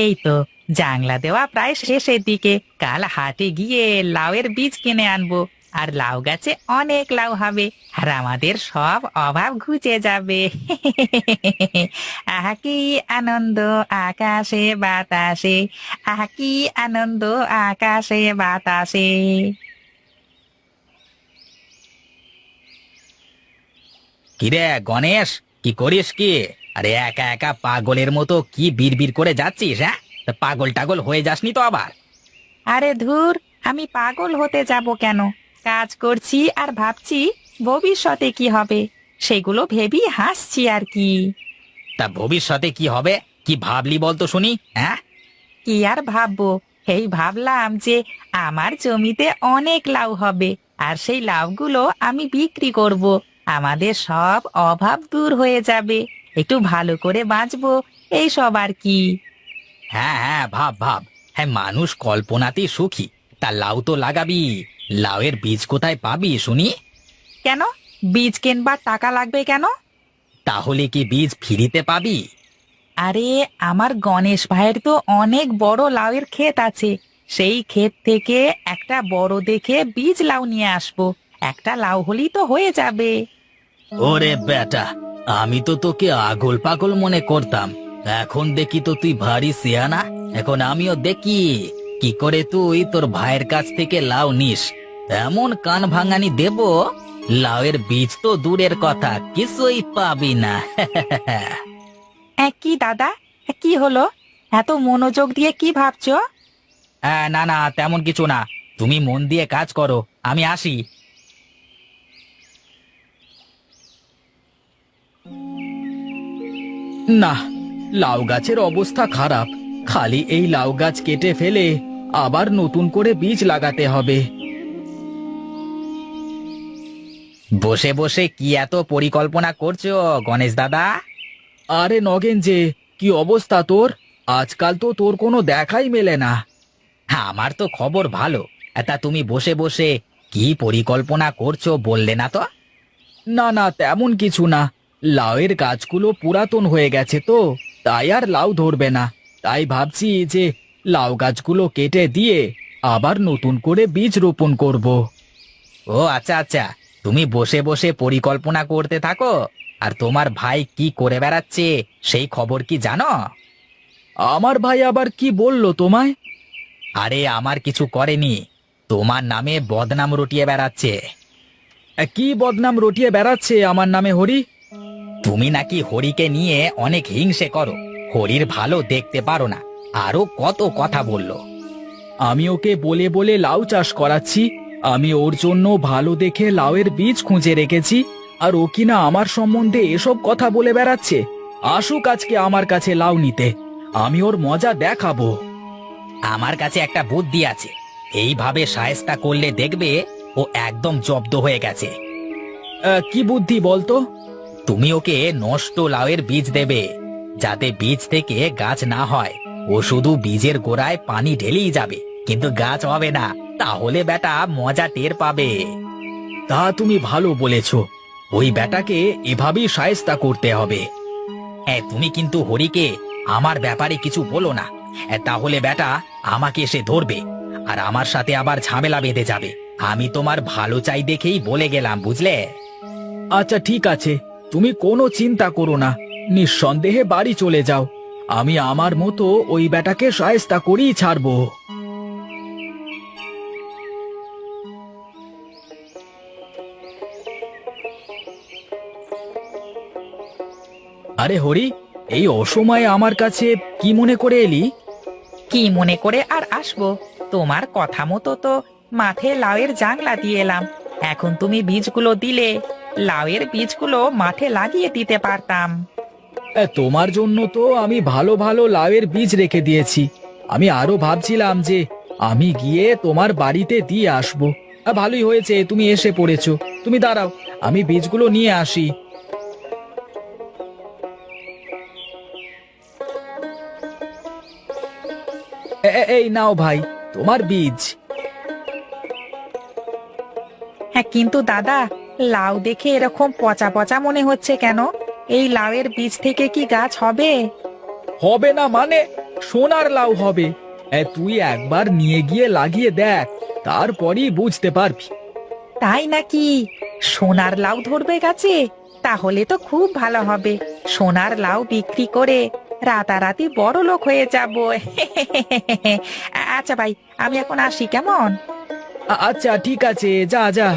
এই তো, জাংলা দেওয়া প্রায় শেষের দিকে। কাল হাটে গিয়ে লাউয়ের বীজ কিনে আনব, আর লাউ গাছে অনেক লাউ হবে, আর আমাদের সব অভাব ঘুচে যাবে। আহা, কি আনন্দ আকাশে, বাতাসে। আহা, কি আনন্দ আকাশে, বাতাসে। কিরে গণেশ, কি করিস কি? আরে একা একা পাগলের মতো কি বিড়বিড় করে যাচ্ছিস হ্যাঁ? তা পাগল টাগল হয়ে যাসনি তো আবার? আরে ধুর আমি পাগল হতে যাব কেন? কাজ করছি আর ভাবছি ভবিষ্যতে কি হবে। সেগুলো ভেবি হাসছি আর কি। তা ভবিষ্যতে কি হবে? কি ভাবলি বলতো শুনি হ্যাঁ? কি আর ভাববো? এই ভাবলাম যে আমার জমিতে অনেক লাউ হবে আর সেই লাউগুলো আমি বিক্রি করব। আমাদের সব অভাব দূর হয়ে যাবে। একটু ভালো করে বাঁচবো এই সব আর কি। হ্যাঁ হ্যাঁ ভাব ভাব। হ্যাঁ মানুষ কল্পনাতেই সুখী। তা লাউ তো লাগাবি। লাউয়ের বীজ কোথায় পাবি শুনি? কেন? বীজ কেনবার টাকা লাগবে কেন? তাহলে কি বীজ ফিরিতে পাবি? আরে আমার গণেশ ভাইয়ের তো অনেক বড় লাউয়ের ক্ষেত আছে। সেই ক্ষেত থেকে একটা বড় দেখে বীজ লাউ নিয়ে আসব। একটা লাউ হলেই তো হয়ে যাবে। ওরে বেটা আমি তো তোকে আগল পাগল মনে করতাম। এখন দেখি তো তুই ভারী সিয়ানা। এখন আমিও দেখি কি করে তুই তোর ভাইয়ের কাছ থেকে লাউ নিস। এমন কান ভাঙানি দেব লাউয়ের বীজ তো দূরের কথা কিছুই পাবি না। কি দাদা কি হলো? এত মনোযোগ দিয়ে কি ভাবছ? হ্যাঁ না না তেমন কিছু না। তুমি মন দিয়ে কাজ করো আমি আসি। না, লাউ গাছের অবস্থা খারাপ। খালি এই লাউ গাছ কেটে ফেলে আবার নতুন করে বীজ লাগাতে হবে। বসে বসে কি এত পরিকল্পনা করছ, গণেশ দাদা? আরে নগেন যে, কি অবস্থা তোর? আজকাল তো তোর কোনো দেখাই মেলে না। আমার তো খবর ভালো। তা তুমি বসে বসে কি পরিকল্পনা করছ বললে না তো? না না, তেমন কিছু না। লাউয়ের গাছগুলো পুরাতন হয়ে গেছে তো, তাই আর লাউ ধরবে না। তাই ভাবছি যে লাউ গাছগুলো কেটে দিয়ে আবার নতুন করে বীজ রোপণ করব। ও আচ্ছা আচ্ছা তুমি বসে বসে পরিকল্পনা করতে থাকো। আর তোমার ভাই কি করে বেড়াচ্ছে, সেই খবর কি জানো? আমার ভাই আবার কি বলল তোমায়? আরে, আমার কিছু করেনি। তোমার নামে বদনাম রটিয়ে বেড়াচ্ছে। কি বদনাম রটিয়ে বেড়াচ্ছে আমার নামে হরি? তুমি নাকি হরিকে নিয়ে অনেক হিংসে করো। হরির ভালো দেখতে পারো না। আরও কত কথা বলল। আমি ওকে বলে বলে লাউ চাষ করাচ্ছি। আমি ওর জন্য ভালো দেখে লাউয়ের বীজ খুঁজে রেখেছি। আর ও কিনা আমার সম্বন্ধে এসব কথা বলে বেড়াচ্ছে। আসুক আজকে আমার কাছে লাউ নিতে। আমি ওর মজা দেখাবো। আমার কাছে একটা বুদ্ধি আছে। এইভাবে সায়স্তা করলে দেখবে ও একদম জব্দ হয়ে গেছে। কি বুদ্ধি বলতো? তুমি ওকে নষ্ট লাউয়ের বীজ দেবে যাতে বীজ থেকে গাছ না হয়। ও শুধু বীজের গোড়ায় পানি ঢেলেই যাবে কিন্তু গাছ হবে না। তাহলে বেটা মজা টের পাবে। তা তুমি ভালো বলেছ। ওই বেটাকে এভাবেই সায়স্তা করতে হবে। হ্যাঁ তুমি কিন্তু হরিকে আমার ব্যাপারে কিছু বলো না। এ, তাহলে বেটা আমাকে এসে ধরবে আর আমার সাথে আবার ঝামেলা বেঁধে যাবে। আমি তোমার ভালো চাই দেখেই বলে গেলাম বুঝলে? আচ্ছা ঠিক আছে। তুমি কোনো চিন্তা করো না। নিঃসন্দেহে বাড়ি চলে যাও। আমি আমার মতো ওই বেটাকে সায়স্তা করেই ছাড়বো। আরে হরি, এই অসময়ে আমার কাছে কি মনে করে এলি? কি মনে করে আর আসব? তোমার কথা মতো তো মাঠে লাউয়ের জাংলা দিয়ে এলাম। এখন তুমি বীজগুলো দিলে লাউয়ের বীজগুলো মাঠে লাগিয়ে দিতে পারতাম। এ, তোমার জন্য তো আমি ভালো ভালো লাউয়ের বীজ রেখে দিয়েছি। আমি আরও ভাবছিলাম যে আমি গিয়ে তোমার বাড়িতে দিয়ে আসব। আ, ভালোই হয়েছে তুমি এসে পড়েছো। তুমি দাঁড়াও আমি বীজগুলো নিয়ে আসি। এ- এ- এই নাও ভাই তোমার বীজ। হ্যাঁ কিন্তু দাদা লাউ দেখে এরকম পচা পচা মনে হচ্ছে কেন? এই লাউয়ের বীজ থেকে কি গাছ হবে? হবে না মানে সোনার লাউ হবে। এ, তুই একবার নিয়ে গিয়ে লাগিয়ে দেখ তারপরই বুঝতে পারবি। তাই নাকি? সোনার লাউ ধরবে গাছে তাহলে তো খুব ভালো হবে। সোনার লাউ বিক্রি করে রাতারাতি বড় লোক হয়ে যাব। আচ্ছা ভাই আমি এখন আসি কেমন? আ- আচ্ছা ঠিক আছে যা যা।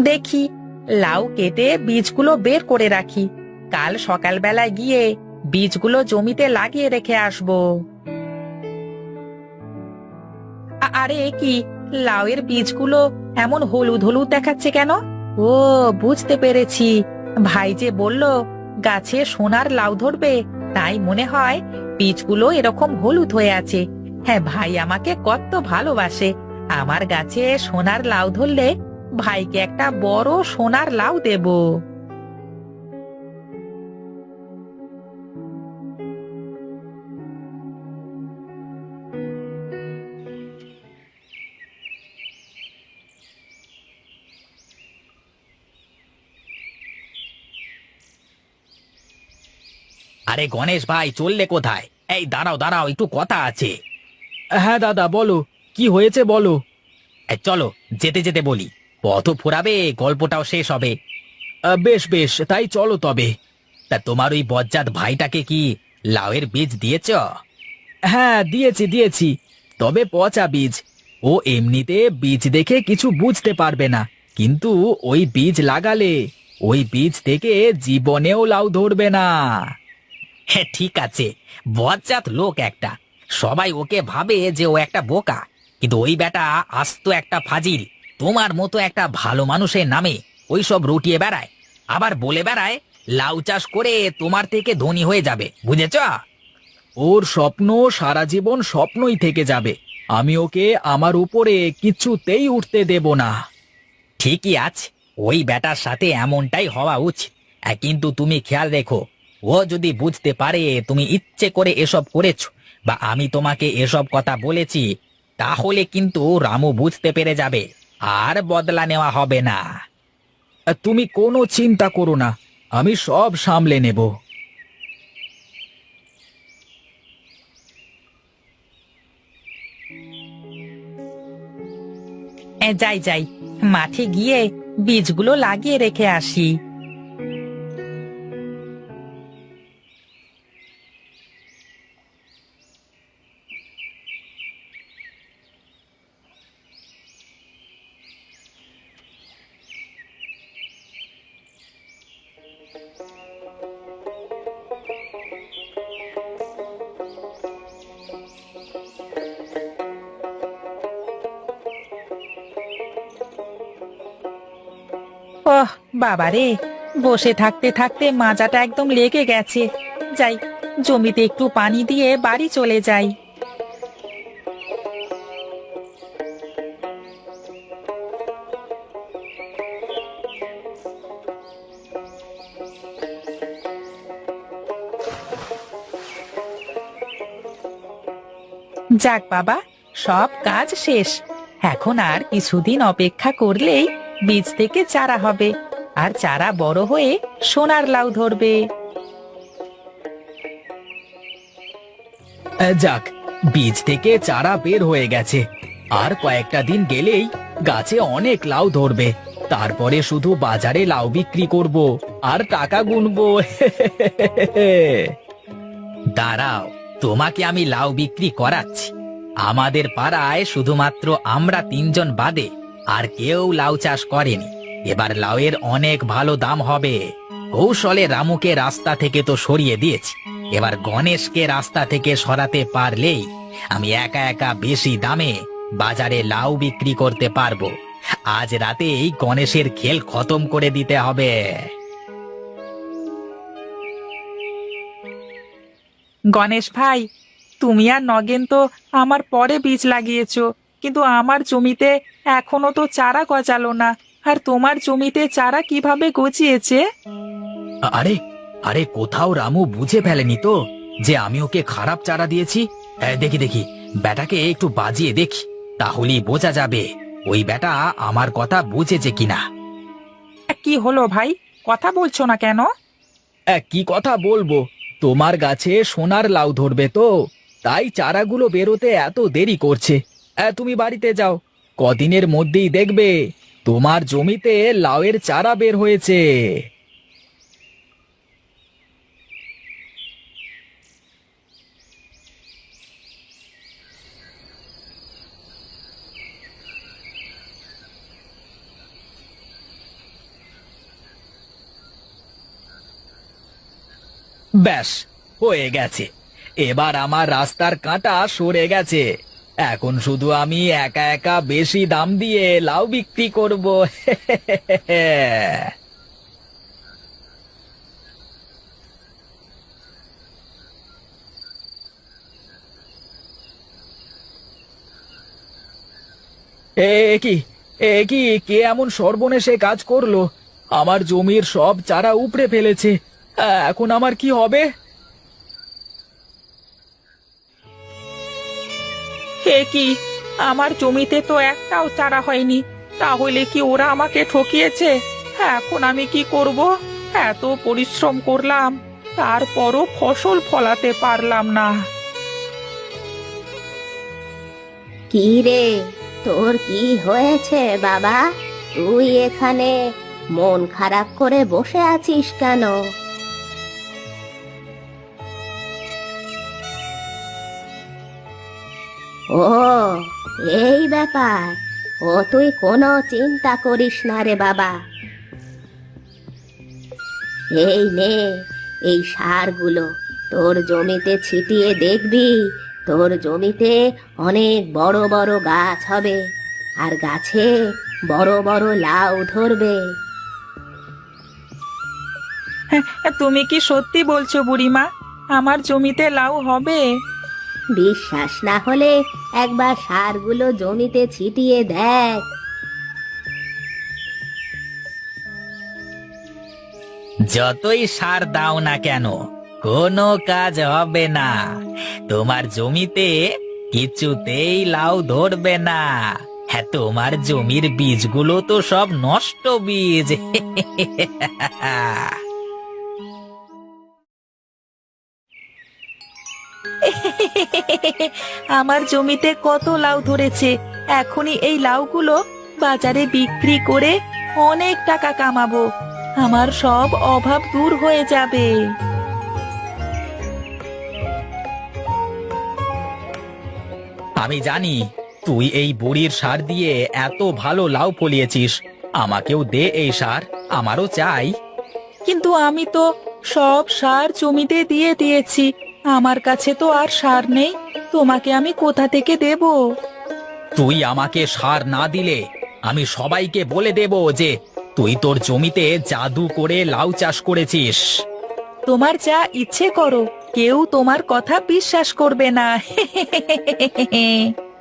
দেখি, লাউ কেটে বীজগুলো বের করে রাখি। কাল সকালবেলায় গিয়ে বীজগুলো জমিতে লাগিয়ে রেখে আসব। আরে কি? লাউয়ের বীজগুলো এমন হলুদ হলুদ দেখাচ্ছে কেন? ও, বুঝতে পেরেছি। ভাই যে বলল, গাছে সোনার লাউ ধরবে, তাই মনে হয় বীজগুলো এরকম হলুদ হয়ে আছে। হ্যাঁ ভাই আমাকে কত ভালোবাসে। আমার গাছে সোনার লাউ ধরলে ভাইকে একটা বড় সোনার লাউ দেব। আরে গণেশ ভাই চললে কোথায়? এই দাঁড়াও দাঁড়াও একটু কথা আছে। হ্যাঁ দাদা বলো কি হয়েছে বলো? চলো যেতে যেতে বলি। পথ ফোরাবে, গল্পটাও শেষ হবে। বেশ বেশ, তাই চলো তবে। তা তোমার ওই বজ্জাত ভাইটাকে কি লাউয়ের বীজ দিয়েছ? হ্যাঁ দিয়েছি দিয়েছি। তবে পচা বীজ। ও এমনিতে বীজ দেখে কিছু বুঝতে পারবে না। কিন্তু ওই বীজ লাগালে, ওই বীজ থেকে জীবনেও লাউ ধরবে না। হ্যাঁ ঠিক আছে। বজ্জাত লোক একটা। সবাই ওকে ভাবে যে ও একটা বোকা। কিন্তু ওই বেটা আস্ত একটা ফাজিল। তোমার মতো একটা ভালো মানুষের নামে ওই সব রটিয়ে বেড়ায়। আবার বলে বেড়ায়, লাউ চাষ করে তোমার থেকে ধনী হয়ে যাবে, বুঝেছ? ওর স্বপ্ন সারা জীবন স্বপ্নই থেকে যাবে। আমি ওকে আমার উপরে কিছুতেই উঠতে দেব না। ঠিকই আছে, ওই বেটার সাথে এমনটাই হওয়া উচিত। কিন্তু তুমি খেয়াল রেখো, ও যদি বুঝতে পারে তুমি ইচ্ছে করে এসব করেছ, বা আমি তোমাকে এসব কথা বলেছি, তাহলে কিন্তু রামু বুঝতে পেরে যাবে। আর বদলা নেওয়া হবে না। তুমি কোনো চিন্তা করো না, আমি সব সামলে নেব। যাই যাই, মাঠে গিয়ে বীজগুলো লাগিয়ে রেখে আসি। ওহ বাবা রে বসে থাকতে থাকতে মাজাটা একদম লেগে গেছে। যাই, জমিতে একটু পানি দিয়ে বাড়ি চলে যাই। যাক বাবা, সব কাজ শেষ। এখন আর কিছুদিন অপেক্ষা করলেই বীজ থেকে চারা হবে, আর চারা বড় হয়ে সোনার লাউ ধরবে। যাক, বীজ থেকে চারা বের হয়ে গেছে। আর কয়েকটা দিন গেলেই গাছে অনেক লাউ ধরবে। তারপরে শুধু বাজারে লাউ বিক্রি করব আর টাকা গুনবো। দাঁড়াও, তোমাকে আমি লাউ বিক্রি করাচ্ছি। আমাদের পাড়ায় শুধুমাত্র আমরা তিনজন বাদে আর কেউ লাউ চাষ করেনি। এবার লাউয়ের অনেক ভালো দাম হবে। কৌশলে রামুকে রাস্তা থেকে তো সরিয়ে দিয়েছি। এবার গণেশকে রাস্তা থেকে সরাতে পারলেই আমি একা একা বেশি দামে বাজারে লাউ বিক্রি করতে পারব। আজ রাতে এই গণেশের খেল খতম করে দিতে হবে। গণেশ ভাই, তুমি আর নগেন তো আমার পরে বীজ লাগিয়েছো। কিন্তু আমার জমিতে এখনও তো চারা গজালো না। আর তোমার জমিতে চারা কীভাবে গজিয়েছে? আরে আরে কোথাও রামু বুঝে ফেলেনি তো যে আমি ওকে খারাপ চারা দিয়েছি। এ, দেখি দেখি ব্যাটাকে একটু বাজিয়ে দেখি তাহলেই বোঝা যাবে ওই বেটা আমার কথা বুঝেছে কিনা। কি হলো ভাই? কথা বলছো না কেন? কি কথা বলব? তোমার গাছে সোনার লাউ ধরবে তো তাই চারাগুলো বেরোতে এত দেরি করছে। তুমি বাড়িতে যাও। কদিনের মধ্যেই দেখবে তোমার জমিতে লাউয়ের চারা বের হয়েছে। ব্যাস, হয়ে গেছে। এবার আমার রাস্তার কাঁটা সরে গেছে। এখন শুধু আমি একা একা বেশি দাম দিয়ে লাউ বিক্রি করব। এ কি এ কি, কে এমন সর্বনেশে কাজ করল? আমার জমির সব চারা উপড়ে ফেলেছে। এখন আমার কি হবে? হে কি? আমার জমিতে তো একটাও চারা হয়নি। তাহলে কি ওরা আমাকে ঠকিয়েছে? এখন আমি কি করব? এত পরিশ্রম করলাম, তারপরও ফসল ফলাতে পারলাম না। কি রে? তোর কি হয়েছে বাবা? তুই এখানে মন খারাপ করে বসে আছিস কেন? ও, এই ব্যাপার। ও, তুই কোনো চিন্তা করিস না রে বাবা। এই নে, এই সারগুলো। তোর জমিতে ছিটিয়ে দেখবি, তোর জমিতে অনেক বড় বড় গাছ হবে, আর গাছে বড় বড় লাউ ধরবে। তুমি কি সত্যি বলছো বুড়িমা? আমার জমিতে লাউ হবে? বিশ্বাস না হলে একবার সারগুলো জমিতে ছিটিয়ে দেখ। যতই সার দাও না কেন, কোনো কাজ হবে না। তোমার জমিতে কিছুতেই লাউ ধরবে না। হ্যাঁ তোমার জমির বীজগুলো তো সব নষ্ট বীজ। আমার জমিতে কত লাউ ধরেছে। এখনই এই লাউগুলো বাজারে বিক্রি করে অনেক টাকা কামাবো। আমার সব অভাব দূর হয়ে যাবে। আমি জানি তুই এই বুড়ির সার দিয়ে এত ভালো লাউ ফলিয়েছিস। আমাকেও দে এই সার আমারও চাই। কিন্তু আমি তো সব সার জমিতে দিয়ে দিয়েছি। আমার কাছে তো আর সার নেই। তোমাকে আমি কোথা থেকে দেব? তুই আমাকে সার না দিলে আমি সবাইকে বলে দেব যে তুই তোর জমিতে জাদু করে লাউ চাষ করেছিস। তোমার যা ইচ্ছে করো কেউ তোমার কথা বিশ্বাস করবে না।